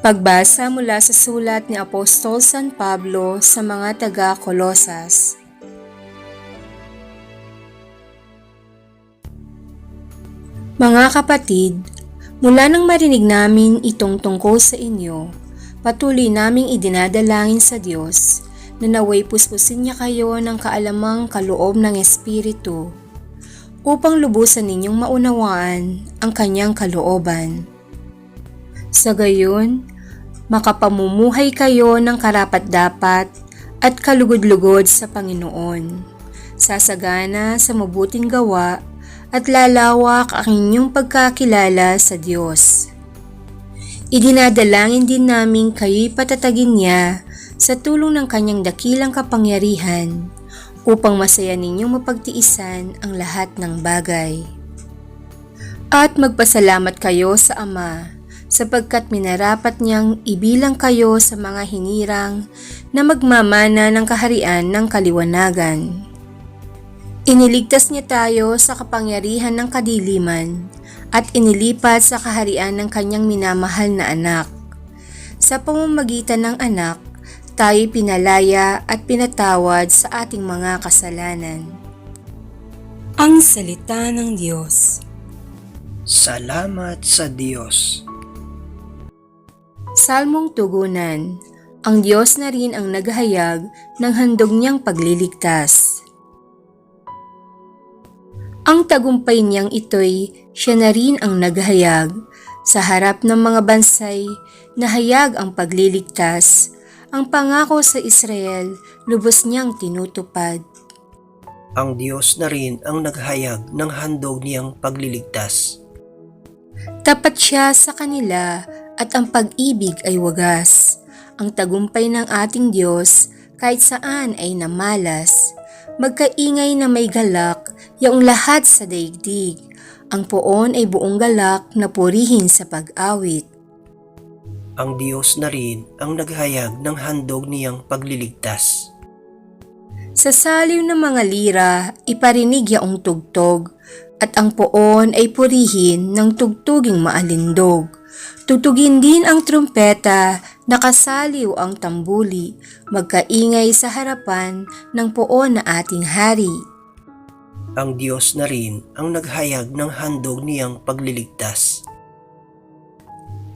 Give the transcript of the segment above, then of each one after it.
Pagbasa mula sa sulat ni Apostol San Pablo sa mga taga-Kolosas. Mga kapatid, mula nang marinig namin itong tungkol sa inyo, patuloy naming idinadalangin sa Diyos na naway puspusin niya kayo ng kaalamang kaloob ng Espiritu upang lubusan ninyong maunawaan ang kanyang kalooban. Sa gayon, makapamumuhay kayo ng karapat-dapat at kalugod-lugod sa Panginoon. Sasagana sa mabuting gawa at lalawak ang inyong pagkakilala sa Diyos. Idinadalangin din namin kayo'y patatagin niya sa tulong ng kanyang dakilang kapangyarihan upang masaya ninyong mapagtiisan ang lahat ng bagay. At magpasalamat kayo sa Ama sapagkat minarapat niyang ibilang kayo sa mga hinirang na magmamana ng kaharian ng kaliwanagan. Iniligtas niya tayo sa kapangyarihan ng kadiliman at inilipat sa kaharian ng kanyang minamahal na anak. Sa pamamagitan ng anak, tayo pinalaya at pinatawad sa ating mga kasalanan. Ang Salita ng Diyos Salamat sa Diyos. Salmong Tugunan Ang Diyos na rin ang naghayag ng handog niyang pagliligtas. Ang tagumpay niyang ito'y siya na rin ang naghayag. Sa harap ng mga bansay, nahayag ang pagliligtas. Ang pangako sa Israel, lubos niyang tinutupad. Ang Diyos na rin ang naghayag ng handog niyang pagliligtas. Tapat siya sa kanila at ang pag-ibig ay wagas. Ang tagumpay ng ating Diyos kahit saan ay namalas. Magkaingay na may galak, yaong lahat sa daigdig. Ang poon ay buong galak na purihin sa pag-awit. Ang Diyos na rin ang naghayag ng handog niyang pagliligtas. Sa saliw ng mga lira, iparinig yaong tugtog, at ang poon ay purihin ng tugtuging maalindog. Tutugin din ang trumpeta, nakasaliw ang tambuli, magkaingay sa harapan ng poon na ating hari. Ang Diyos na rin ang naghayag ng handog niyang pagliligtas.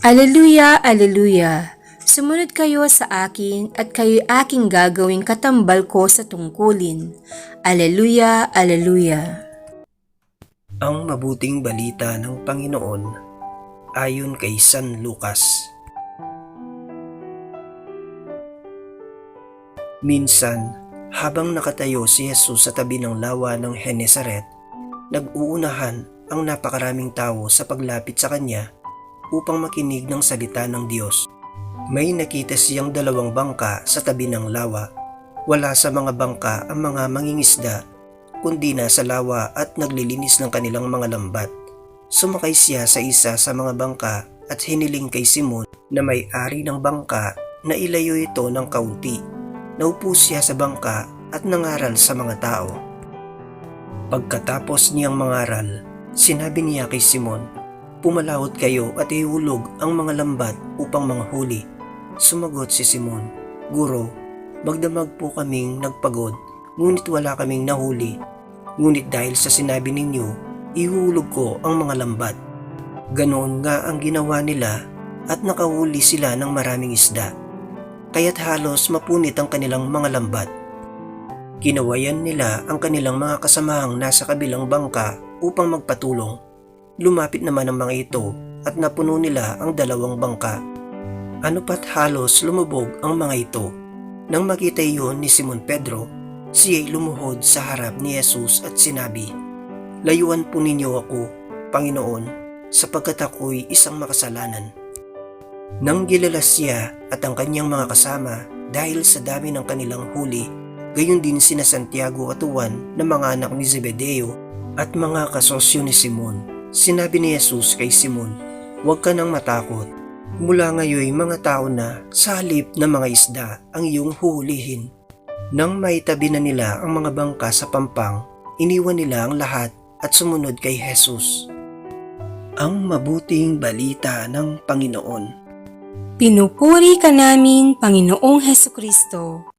Aleluya, aleluya! Sumunod kayo sa akin at kayo'y aking gagawing katambal ko sa tungkulin. Aleluya, aleluya! Ang mabuting balita ng Panginoon ayon kay San Lucas. Minsan, habang nakatayo si Jesus sa tabi ng lawa ng Genesaret, nag-uunahan ang napakaraming tao sa paglapit sa kanya upang makinig ng salita ng Diyos. May nakita siyang dalawang bangka sa tabi ng lawa. Wala sa mga bangka ang mga mangingisda, kundi nasa lawa at naglilinis ng kanilang mga lambat. Sumakay siya sa isa sa mga bangka at hiniling kay Simon na may-ari ng bangka na ilayo ito ng kaunti. Naupo siya sa bangka at nangaral sa mga tao. Pagkatapos niyang mangaral, sinabi niya kay Simon, Pumalawot kayo at ihulog ang mga lambat upang manghuli. Sumagot si Simon, Guro, magdamag po kaming nagpagod, ngunit wala kaming nahuli. Ngunit dahil sa sinabi ninyo, ihulog ko ang mga lambat. Ganoon nga ang ginawa nila at nakahuli sila ng maraming isda. Kaya't halos mapunit ang kanilang mga lambat. Kinawayan nila ang kanilang mga kasamahang nasa kabilang bangka upang magpatulong. Lumapit naman ang mga ito at napuno nila ang dalawang bangka. Ano pat halos lumubog ang mga ito. Nang makita iyon ni Simon Pedro, siya'y lumuhod sa harap ni Jesus at sinabi, Layuan po ninyo ako, Panginoon, sapagkat ako'y isang makasalanan. Nang gilala siya at ang kanyang mga kasama dahil sa dami ng kanilang huli, gayon din sina Santiago at Juan na mga anak ni Zebedeo at mga kasosyo ni Simon. Sinabi ni Jesus kay Simon, Huwag ka nang matakot. Mula ngayon mga tao na sa halip na mga isda ang iyong huhulihin. Nang maitabi na nila ang mga bangka sa pampang, iniwan nila ang lahat at sumunod kay Jesus. Ang mabuting balita ng Panginoon. Pinupuri ka namin, Panginoong Heso Kristo.